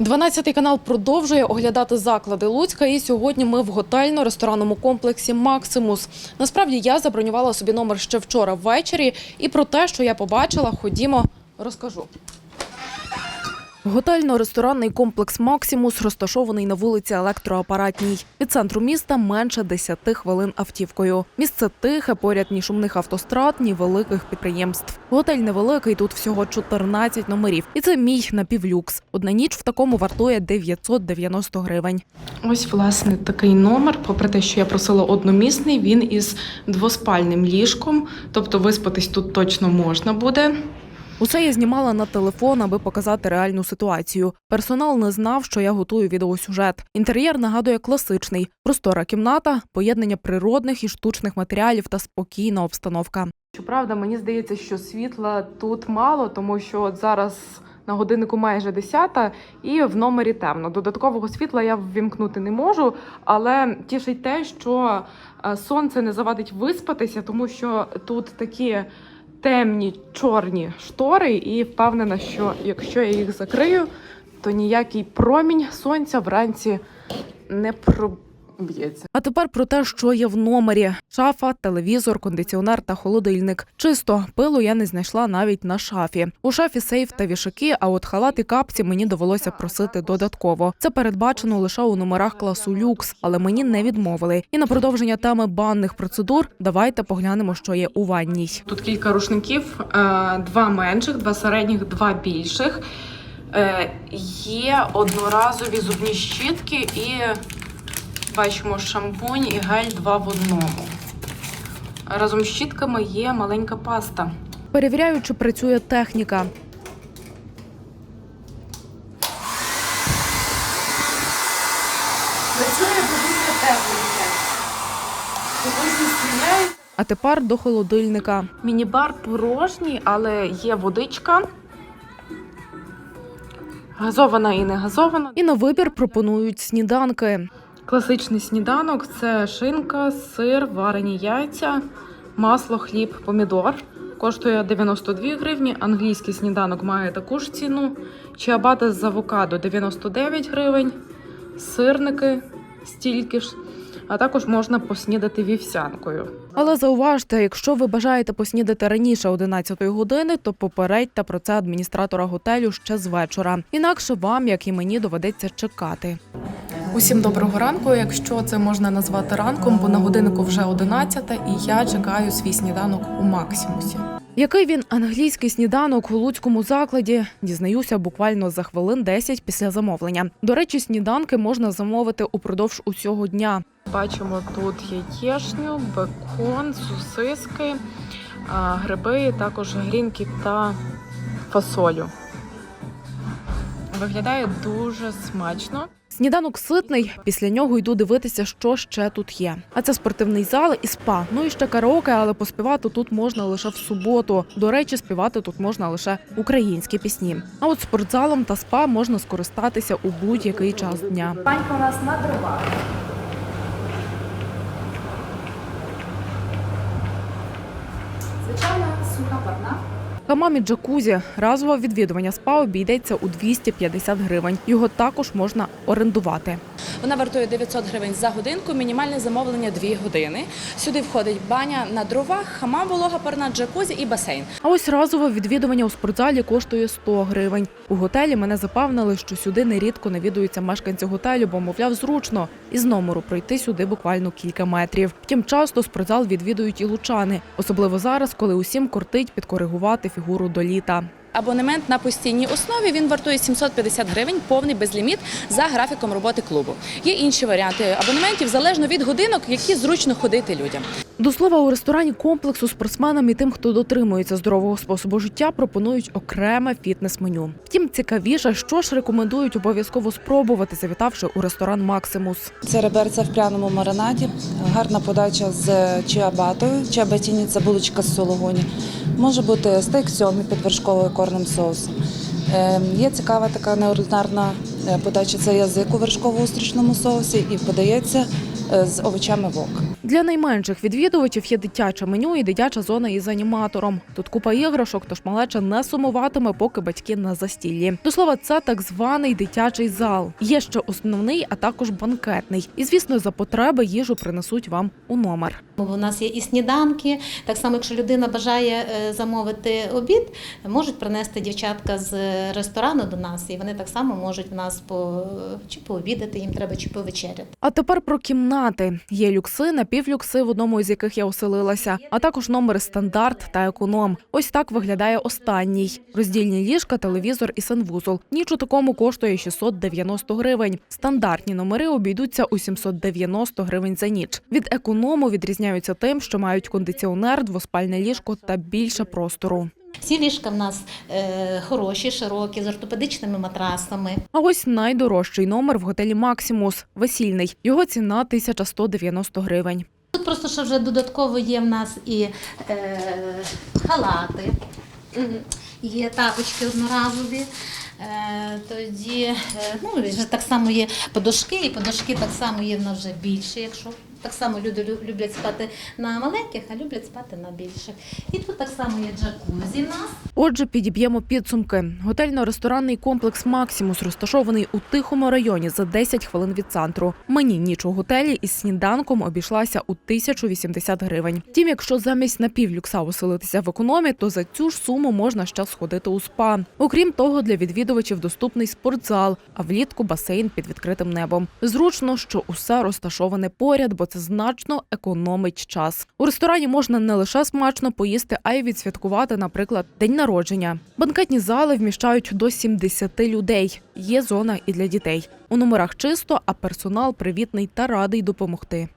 12 канал продовжує оглядати заклади Луцька. І сьогодні ми в готельно-ресторанному комплексі Максимус. Насправді я забронювала собі номер ще вчора ввечері. І про те, що я побачила, ходімо, розкажу. Готельно-ресторанний комплекс Максимус розташований на вулиці Електроапаратній. Від центру міста менше 10 хвилин автівкою. Місце тихе, поряд ні шумних автострад, ні великих підприємств. Готель невеликий, тут всього 14 номерів. І це мій напівлюкс. Одна ніч в такому вартує 990 гривень. Ось власне такий номер. Попри те, що я просила одномісний, він із двоспальним ліжком, тобто виспатись тут точно можна буде. Усе я знімала на телефон, аби показати реальну ситуацію. Персонал не знав, що я готую відеосюжет. Інтер'єр нагадує класичний, простора кімната, поєднання природних і штучних матеріалів та спокійна обстановка. Щоправда, мені здається, що світла тут мало, тому що от зараз на годиннику майже 10 і в номері темно. Додаткового світла я ввімкнути не можу, але тішить те, що е, сонце не завадить виспатися, тому що тут такі темні чорні штори, і впевнена, що якщо я їх закрию, то ніякий промінь сонця вранці не проб'ється. А тепер про те, що є в номері: шафа, телевізор, кондиціонер та холодильник. Чисто пилу я не знайшла навіть на шафі. У шафі сейф та вішаки, а от халат і капці мені довелося просити додатково. Це передбачено лише у номерах класу люкс, але мені не відмовили. І на продовження теми банних процедур давайте поглянемо, що є у ванній. Тут кілька рушників, е, два менших, два середніх, два більших. Е, Є одноразові зубні щітки і бачимо шампунь і гель два в одному. Разом з щітками є маленька паста. Перевіряю, чи працює техніка. Працює. Потужно стріляє. А тепер до холодильника. Міні-бар порожній, але є водичка. Газована і не газована. І на вибір пропонують сніданки. Класичний сніданок це шинка, сир, варені яйця, масло, хліб, помідор. Коштує 92 гривні. Англійський сніданок має таку ж ціну. Чиабата з авокадо 99 гривень. Сирники стільки ж. А також можна поснідати вівсянкою. Але зауважте, якщо ви бажаєте поснідати раніше 11 години, то попередьте про це адміністратора готелю ще з вечора. Інакше вам, як і мені, доведеться чекати. Усім доброго ранку, якщо це можна назвати ранком, бо на годиннику вже 11 і я чекаю свій сніданок у Максимусі. Який він англійський сніданок у луцькому закладі, дізнаюся буквально за хвилин 10 після замовлення. До речі, сніданки можна замовити упродовж усього дня. Бачимо тут яєшню, бекон, сосиски, гриби, також грінки та фасолю. Виглядає дуже смачно. Сніданок ситний. Після нього йду дивитися, що ще тут є. А це спортивний зал і спа. Ну і ще караоке, але поспівати тут можна лише в суботу. До речі, співати тут можна лише українські пісні. А от спортзалом та спа можна скористатися у будь-який час дня. Панька у нас на дровах. Звичайна суха парна. Хамамі джакузі разове відвідування спа обійдеться у 250 гривень. Його також можна орендувати. Вона вартує 900 гривень за годинку, мінімальне замовлення 2 години. Сюди входить баня на дровах, хамам, волога парна, джакузі і басейн. А ось разове відвідування у спортзалі коштує 100 гривень. У готелі мене запевнили, що сюди нерідко навідуються мешканці готелю, бо мовляв зручно. Із номеру пройти сюди буквально кілька метрів. Втім, часто спортзал відвідують і лучани, особливо зараз, коли усім кортить підкоригувати фігуру до літа. Абонемент на постійній основі він вартує 750 гривень, повний безліміт за графіком роботи клубу. Є інші варіанти абонементів залежно від годинок, які зручно ходити людям. До слова, у ресторані комплексу спортсменам і тим, хто дотримується здорового способу життя, пропонують окреме фітнес-меню. Втім, цікавіше, що ж рекомендують обов'язково спробувати, завітавши у ресторан Максимус. Це реберця в пряному маринаді, гарна подача з чиабатою. Чиабатіні це булочка з сологуні. Може бути стейк сьомі під вершковою корним соусом. Е, Є цікава така неординарна е, подача це язик у вершково-устрічному соусі і подається з овочами вок. Для найменших відвідувачів є дитяче меню і дитяча зона із аніматором. Тут купа іграшок, тож малеча не сумуватиме, поки батьки на застіллі. До слова, це так званий дитячий зал. Є ще основний, а також банкетний. І звісно, за потреби їжу принесуть вам у номер. У нас є і сніданки. Так само, якщо людина бажає е, замовити обід, можуть принести дівчатка з ресторану до нас, і вони так само можуть в нас по чи пообідати, їм треба чи повечеряти. А тепер про кімнати. Є люкси, напівлюкси, в одному із яких я оселилася, а також номери стандарт та економ. Ось так виглядає останній. Роздільні ліжка, телевізор і санвузол. Ніч у такому коштує 690 гривень. Стандартні номери обійдуться у 790 гривень за ніч. Від економу відрізняються тим, що мають кондиціонер, двоспальне ліжко та більше простору. Всі ліжка в нас е, хороші, широкі, з ортопедичними матрасами. А ось найдорожчий номер в готелі Максимус весільний. Його ціна 1190 гривень. Тут просто ще вже додатково є в нас і е, халати, є тапочки одноразові. Е, тоді е, ну, вже так само є подушки, і подушки так само є в нас вже більше, якщо так само люди люблять спати на маленьких, а люблять спати на більших. І тут так само є джакузі нас. Отже, підіб'ємо підсумки. Готельно-ресторанний комплекс Максимус розташований у тихому районі за 10 хвилин від центру. Мені ніч у готелі із сніданком обійшлася у 1080 гривень. Втім, якщо замість напівлюкса оселитися в економі, то за цю ж суму можна ще сходити у спа. Окрім того, для відвідувачів доступний спортзал, а влітку басейн під відкритим небом. Зручно, що усе розташоване поряд, бо це значно економить час. У ресторані можна не лише смачно поїсти, а й відсвяткувати, наприклад, день народження. Банкетні зали вміщають до 70 людей. Є зона і для дітей. У номерах чисто, а персонал привітний та радий допомогти.